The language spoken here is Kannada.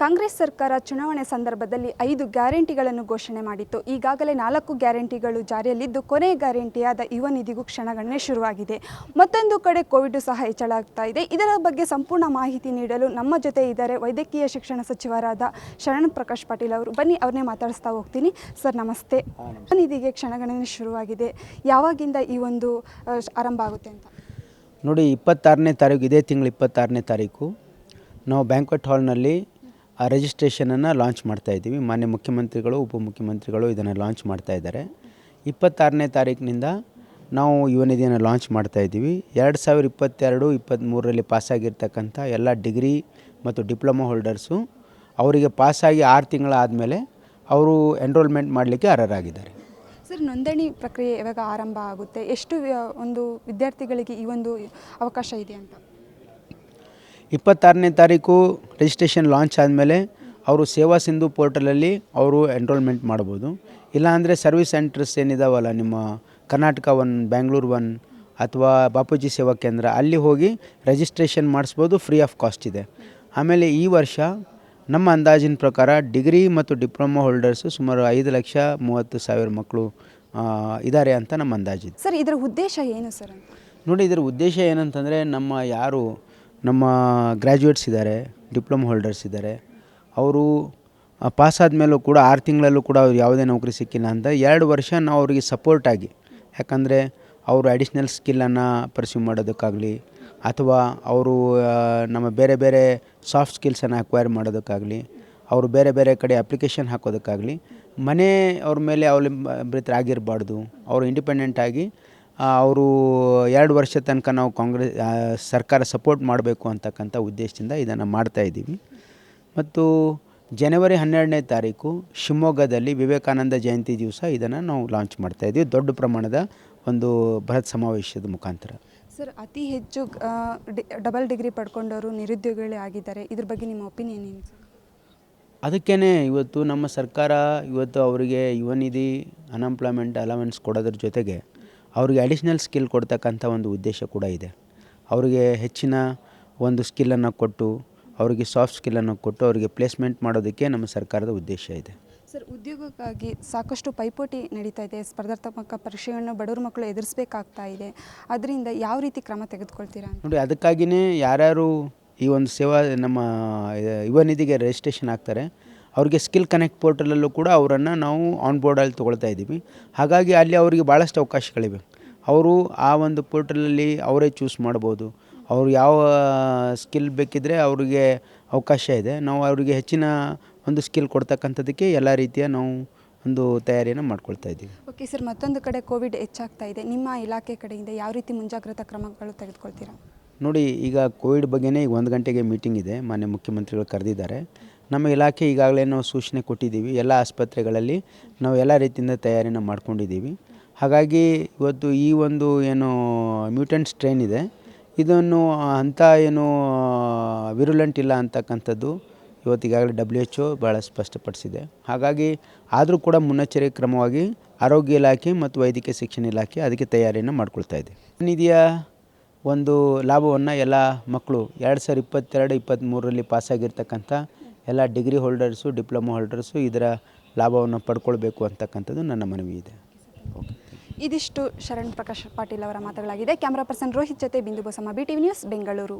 ಕಾಂಗ್ರೆಸ್ ಸರ್ಕಾರ ಚುನಾವಣೆ ಸಂದರ್ಭದಲ್ಲಿ ಐದು ಗ್ಯಾರಂಟಿಗಳನ್ನು ಘೋಷಣೆ ಮಾಡಿತ್ತು. ಈಗಾಗಲೇ ನಾಲ್ಕು ಗ್ಯಾರಂಟಿಗಳು ಜಾರಿಯಲ್ಲಿದ್ದು ಕೊನೆಯ ಗ್ಯಾರಂಟಿಯಾದ ಯುವ ನಿಧಿಗೂ ಕ್ಷಣಗಣನೆ ಶುರುವಾಗಿದೆ. ಮತ್ತೊಂದು ಕಡೆ ಕೋವಿಡ್ ಸಹ ಹೆಚ್ಚಳಾಗ್ತಾ ಇದೆ. ಇದರ ಬಗ್ಗೆ ಸಂಪೂರ್ಣ ಮಾಹಿತಿ ನೀಡಲು ನಮ್ಮ ಜೊತೆ ಇದ್ದಾರೆ ವೈದ್ಯಕೀಯ ಶಿಕ್ಷಣ ಸಚಿವರಾದ ಶರಣ್ ಪ್ರಕಾಶ್ ಪಾಟೀಲ್ ಅವರು. ಬನ್ನಿ ಅವ್ರನ್ನೇ ಮಾತಾಡಿಸ್ತಾ ಹೋಗ್ತೀನಿ. ಸರ್ ನಮಸ್ತೆ. ಯುವ ನಿಧಿಗೆ ಕ್ಷಣಗಣನೆ ಶುರುವಾಗಿದೆ. ಯಾವಾಗಿಂದ ಈ ಒಂದು ಆರಂಭ ಆಗುತ್ತೆ ಅಂತ? ನೋಡಿ ಇಪ್ಪತ್ತಾರನೇ ತಾರೀಕು ಇದೇ ತಿಂಗಳು ಇಪ್ಪತ್ತಾರನೇ ತಾರೀಕು ನಾವು ಬ್ಯಾಂಕ್ವೆಟ್ ಹಾಲ್ನಲ್ಲಿ ಆ ರಿಜಿಸ್ಟ್ರೇಷನನ್ನು ಲಾಂಚ್ ಮಾಡ್ತಾ ಇದ್ದೀವಿ. ಮಾನ್ಯ ಮುಖ್ಯಮಂತ್ರಿಗಳು, ಉಪಮುಖ್ಯಮಂತ್ರಿಗಳು ಇದನ್ನು ಲಾಂಚ್ ಮಾಡ್ತಾ ಇದ್ದಾರೆ. ಇಪ್ಪತ್ತಾರನೇ ತಾರೀಕಿನಿಂದ ನಾವು ಯುವ ನಿಧಿಯನ್ನು ಲಾಂಚ್ ಮಾಡ್ತಾ ಇದ್ದೀವಿ. ಎರಡು ಸಾವಿರ ಇಪ್ಪತ್ತೆರಡು ಇಪ್ಪತ್ತ್ಮೂರರಲ್ಲಿ ಪಾಸಾಗಿರ್ತಕ್ಕಂಥ ಎಲ್ಲ ಡಿಗ್ರಿ ಮತ್ತು ಡಿಪ್ಲೊಮಾ ಹೋಲ್ಡರ್ಸು ಅವರಿಗೆ ಪಾಸಾಗಿ ಆರು ತಿಂಗಳಾದಮೇಲೆ ಅವರು ಎನ್ರೋಲ್ಮೆಂಟ್ ಮಾಡಲಿಕ್ಕೆ ಅರ್ಹರಾಗಿದ್ದಾರೆ. ಸರ್, ನೋಂದಣಿ ಪ್ರಕ್ರಿಯೆ ಇವಾಗ ಆರಂಭ ಆಗುತ್ತೆ? ಎಷ್ಟು ಒಂದು ವಿದ್ಯಾರ್ಥಿಗಳಿಗೆ ಈ ಒಂದು ಅವಕಾಶ ಇದೆ ಅಂತ? ಇಪ್ಪತ್ತಾರನೇ ತಾರೀಕು ರಿಜಿಸ್ಟ್ರೇಷನ್ ಲಾಂಚ್ ಆದಮೇಲೆ ಅವರು ಸೇವಾ ಸಿಂಧು ಪೋರ್ಟಲಲ್ಲಿ ಅವರು ಎನ್ರೋಲ್ಮೆಂಟ್ ಮಾಡ್ಬೋದು. ಇಲ್ಲಾಂದರೆ ಸರ್ವಿಸ್ ಸೆಂಟರ್ಸ್ ಏನಿದಾವಲ್ಲ ನಿಮ್ಮ ಕರ್ನಾಟಕ ಒನ್ ಬ್ಯಾಂಗ್ಳೂರು ಒನ್ ಅಥವಾ ಬಾಪೂಜಿ ಸೇವಾ ಕೇಂದ್ರ ಅಲ್ಲಿ ಹೋಗಿ ರಿಜಿಸ್ಟ್ರೇಷನ್ ಮಾಡಿಸ್ಬೋದು ಫ್ರೀ ಆಫ್ ಕಾಸ್ಟ್ ಇದೆ. ಆಮೇಲೆ ಈ ವರ್ಷ ನಮ್ಮ ಅಂದಾಜಿನ ಪ್ರಕಾರ ಡಿಗ್ರಿ ಮತ್ತು ಡಿಪ್ಲೊಮಾ ಹೋಲ್ಡರ್ಸು ಸುಮಾರು ಐದು ಲಕ್ಷ ಮೂವತ್ತು ಸಾವಿರ ಮಕ್ಕಳು ಇದ್ದಾರೆ ಅಂತ ನಮ್ಮ ಅಂದಾಜಿದೆ ಸರ್ ಇದರ ಉದ್ದೇಶ ಏನು ಸರ್ ನೋಡಿ ಇದರ ಉದ್ದೇಶ ಏನಂತಂದರೆ ನಮ್ಮ ಯಾರು ನಮ್ಮ ಗ್ರ್ಯಾಜುಯೇಟ್ಸ್ ಇದ್ದಾರೆ ಡಿಪ್ಲೊಮಾ ಹೋಲ್ಡರ್ಸ್ ಇದ್ದಾರೆ. ಅವರು ಪಾಸ್ ಮೇಲೂ ಕೂಡ ಆರು ತಿಂಗಳಲ್ಲೂ ಕೂಡ ಅವ್ರು ಯಾವುದೇ ನೌಕರಿ ಸಿಕ್ಕಿಲ್ಲ ಅಂತ ಎರಡು ವರ್ಷ ನಾವು ಅವರಿಗೆ ಸಪೋರ್ಟಾಗಿ ಯಾಕಂದರೆ ಅವರು ಅಡಿಷ್ನಲ್ ಸ್ಕಿಲ್ಲನ್ನು ಪರ್ಸ್ಯೂ ಮಾಡೋದಕ್ಕಾಗಲಿ, ಅಥವಾ ಅವರು ನಮ್ಮ ಬೇರೆ ಬೇರೆ ಸಾಫ್ಟ್ ಸ್ಕಿಲ್ಸನ್ನು ಅಕ್ವೈರ್ ಮಾಡೋದಕ್ಕಾಗಲಿ, ಅವರು ಬೇರೆ ಬೇರೆ ಕಡೆ ಅಪ್ಲಿಕೇಶನ್ ಹಾಕೋದಕ್ಕಾಗಲಿ, ಮನೆ ಅವ್ರ ಮೇಲೆ ಅವಲಂಬಿತರಾಗಿರಬಾರ್ದು ಅವರು ಇಂಡಿಪೆಂಡೆಂಟ್ ಆಗಿ ಅವರು ಎರಡು ವರ್ಷ ತನಕ ನಾವು ಕಾಂಗ್ರೆಸ್ ಸರ್ಕಾರ ಸಪೋರ್ಟ್ ಮಾಡಬೇಕು ಅಂತಕ್ಕಂಥ ಉದ್ದೇಶದಿಂದ ಇದನ್ನು ಮಾಡ್ತಾ ಇದ್ದೀವಿ. ಮತ್ತು ಜನವರಿ ಹನ್ನೆರಡನೇ ತಾರೀಕು ಶಿವಮೊಗ್ಗದಲ್ಲಿ ವಿವೇಕಾನಂದ ಜಯಂತಿ ದಿವಸ ಇದನ್ನು ನಾವು ಲಾಂಚ್ ಮಾಡ್ತಾ ಇದ್ದೀವಿ. ದೊಡ್ಡ ಪ್ರಮಾಣದ ಒಂದು ಬೃಹತ್ ಸಮಾವೇಶದ ಮುಖಾಂತರ. ಸರ್ ಅತಿ ಹೆಚ್ಚು ಡಬಲ್ ಡಿಗ್ರಿ ಪಡ್ಕೊಂಡವರು ನಿರುದ್ಯೋಗಿಗಳೇ ಆಗಿದ್ದಾರೆ. ಇದ್ರ ಬಗ್ಗೆ ನಿಮ್ಮ ಒಪಿನಿಯನ್ ಏನು ಸರ್? ಅದಕ್ಕೇ ಇವತ್ತು ನಮ್ಮ ಸರ್ಕಾರ ಇವತ್ತು ಅವರಿಗೆ ಯುವನಿಧಿ ಅನ್ಎಂಪ್ಲಾಯ್ಮೆಂಟ್ ಅಲವೆನ್ಸ್ ಕೊಡೋದ್ರ ಜೊತೆಗೆ ಅವರಿಗೆ ಅಡಿಷ್ನಲ್ ಸ್ಕಿಲ್ ಕೊಡ್ತಕ್ಕಂಥ ಒಂದು ಉದ್ದೇಶ ಕೂಡ ಇದೆ. ಅವರಿಗೆ ಹೆಚ್ಚಿನ ಒಂದು ಸ್ಕಿಲ್ಲನ್ನು ಕೊಟ್ಟು ಅವರಿಗೆ ಸಾಫ್ಟ್ ಸ್ಕಿಲ್ಲನ್ನು ಕೊಟ್ಟು ಅವರಿಗೆ ಪ್ಲೇಸ್ಮೆಂಟ್ ಮಾಡೋದಕ್ಕೆ ನಮ್ಮ ಸರ್ಕಾರದ ಉದ್ದೇಶ ಇದೆ. ಸರ್ ಉದ್ಯೋಗಕ್ಕಾಗಿ ಸಾಕಷ್ಟು ಪೈಪೋಟಿ ನಡೀತಾ ಇದೆ. ಸ್ಪರ್ಧಾತ್ಮಕ ಪರೀಕ್ಷೆಯನ್ನು ಬಡವ್ರ ಮಕ್ಕಳು ಎದುರಿಸಬೇಕಾಗ್ತಾ ಇದೆ. ಅದರಿಂದ ಯಾವ ರೀತಿ ಕ್ರಮ ತೆಗೆದುಕೊಳ್ತೀರಾ ನೋಡಿ ಅದಕ್ಕಾಗಿಯೇ ಯಾರ್ಯಾರು ಈ ಒಂದು ಸೇವಾ ನಮ್ಮ ಯುವ ನಿಧಿಗೆ ರಿಜಿಸ್ಟ್ರೇಷನ್ ಆಗ್ತಾರೆ ಅವ್ರಿಗೆ ಸ್ಕಿಲ್ ಕನೆಕ್ಟ್ ಪೋರ್ಟಲಲ್ಲೂ ಕೂಡ ಅವರನ್ನು ನಾವು ಆನ್ ಬೋರ್ಡಲ್ಲಿ ತೊಗೊಳ್ತಾ ಇದ್ದೀವಿ. ಹಾಗಾಗಿ ಅಲ್ಲಿ ಅವರಿಗೆ ಭಾಳಷ್ಟು ಅವಕಾಶಗಳಿವೆ. ಅವರು ಆ ಒಂದು ಪೋರ್ಟಲಲ್ಲಿ ಅವರೇ ಚೂಸ್ ಮಾಡ್ಬೋದು. ಅವರು ಯಾವ ಸ್ಕಿಲ್ ಬೇಕಿದ್ದರೆ ಅವರಿಗೆ ಅವಕಾಶ ಇದೆ. ನಾವು ಅವರಿಗೆ ಹೆಚ್ಚಿನ ಒಂದು ಸ್ಕಿಲ್ ಕೊಡ್ತಕ್ಕಂಥದ್ದಕ್ಕೆ ಎಲ್ಲ ರೀತಿಯ ನಾವು ಒಂದು ತಯಾರಿಯನ್ನು ಮಾಡ್ಕೊಳ್ತಾ ಇದ್ದೀವಿ. ಓಕೆ ಸರ್ ಮತ್ತೊಂದು ಕಡೆ ಕೋವಿಡ್ ಹೆಚ್ಚಾಗ್ತಾ ಇದೆ. ನಿಮ್ಮ ಇಲಾಖೆ ಕಡೆಯಿಂದ ಯಾವ ರೀತಿ ಮುಂಜಾಗ್ರತಾ ಕ್ರಮಗಳು ತೆಗೆದುಕೊಳ್ತೀರಾ? ನೋಡಿ ಈಗ ಕೋವಿಡ್ ಬಗ್ಗೆನೇ ಈಗ ಒಂದು ಗಂಟೆಗೆ ಮೀಟಿಂಗ್ ಇದೆ. ಮಾನ್ಯ ಮುಖ್ಯಮಂತ್ರಿಗಳು ಕರೆದಿದ್ದಾರೆ. ನಮ್ಮ ಇಲಾಖೆ ಈಗಾಗಲೇ ನಾವು ಸೂಚನೆ ಕೊಟ್ಟಿದ್ದೀವಿ. ಎಲ್ಲ ಆಸ್ಪತ್ರೆಗಳಲ್ಲಿ ನಾವು ಎಲ್ಲ ರೀತಿಯಿಂದ ತಯಾರಿನ ಮಾಡ್ಕೊಂಡಿದ್ದೀವಿ. ಹಾಗಾಗಿ ಇವತ್ತು ಈ ಒಂದು ಏನು ಮ್ಯೂಟೆಂಟ್ ಸ್ಟ್ರೈನ್ ಇದೆ. ಇದನ್ನು ಅಂಥ ಏನು ವಿರುಲೆಂಟ್ ಇಲ್ಲ ಅಂತಕ್ಕಂಥದ್ದು ಇವತ್ತು ಈಗಾಗಲೇ ಡಬ್ಲ್ಯೂ ಎಚ್ ಒ ಭಾಳ ಸ್ಪಷ್ಟಪಡಿಸಿದೆ. ಹಾಗಾಗಿ ಆದರೂ ಕೂಡ ಮುನ್ನೆಚ್ಚರಿಕೆ ಕ್ರಮವಾಗಿ ಆರೋಗ್ಯ ಇಲಾಖೆ ಮತ್ತು ವೈದ್ಯಕೀಯ ಶಿಕ್ಷಣ ಇಲಾಖೆ ಅದಕ್ಕೆ ತಯಾರಿಯನ್ನು ಮಾಡ್ಕೊಳ್ತಾ ಇದೆ. ನಿಧಿಯ ಒಂದು ಲಾಭವನ್ನು ಎಲ್ಲ ಮಕ್ಕಳು ಎರಡು ಸಾವಿರ ಇಪ್ಪತ್ತೆರಡು, ಇಪ್ಪತ್ತ್ಮೂರರಲ್ಲಿ ಪಾಸಾಗಿರ್ತಕ್ಕಂಥ ಎಲ್ಲ ಡಿಗ್ರಿ ಹೋಲ್ಡರ್ಸು ಡಿಪ್ಲೊಮಾ ಹೋಲ್ಡರ್ಸು ಇದರ ಲಾಭವನ್ನು ಪಡ್ಕೊಳ್ಬೇಕು ಅಂತಕ್ಕಂಥದ್ದು ನನ್ನ ಮನವಿ ಇದೆ. ಇದಿಷ್ಟು ಶರಣ್ ಪ್ರಕಾಶ್ ಪಾಟೀಲ್ ಅವರ ಮಾತುಗಳಾಗಿದೆ. ಕ್ಯಾಮರಾ ಪರ್ಸನ್ ರೋಹಿತ್ ಜೊತೆ Bindu Basamma B TV news Bengaluru.